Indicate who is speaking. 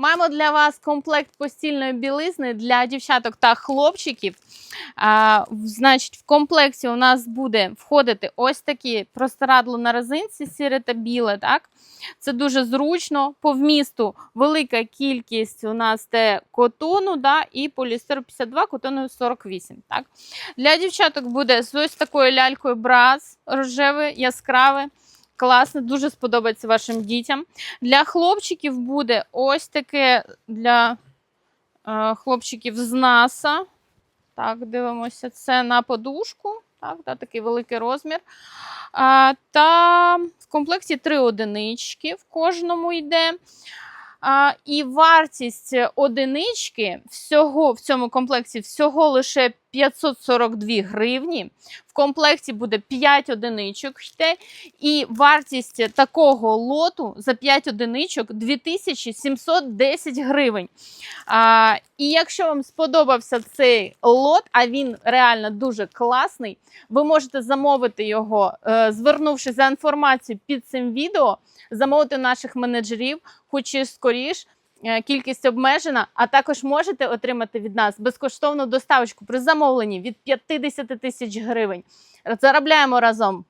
Speaker 1: Маємо для вас комплект постільної білизни для дівчаток та хлопчиків. А, значить, в комплекті у нас буде входити ось такі простирадло на резинці, сіре та біле. Так? Це дуже зручно. По вмісту велика кількість у нас те котону да, і поліестеру 52, котону 48. Так? Для дівчаток буде з ось такою лялькою браз рожеве, яскраве. Класно, дуже сподобається вашим дітям. Для хлопчиків буде ось таке для е, хлопчиків з НАСА. Так, дивимося, це на подушку. Так, да, такий великий розмір. А, та в комплекті три одинички в кожному йде. А, і вартість одинички всього в цьому комплекті всього лише 542 гривні. В комплекті буде 5 одиничок йде. І вартість такого лоту за 5 одиничок 2710 гривень. А, і якщо вам сподобався цей лот, а він реально дуже класний, ви можете замовити його, е, звернувшись за інформацією під цим відео, замовити наших менеджерів, хоч і скоріш. Е, Кількість обмежена, а також можете отримати від нас безкоштовну доставочку при замовленні від 50 тисяч гривень. Заробляємо разом.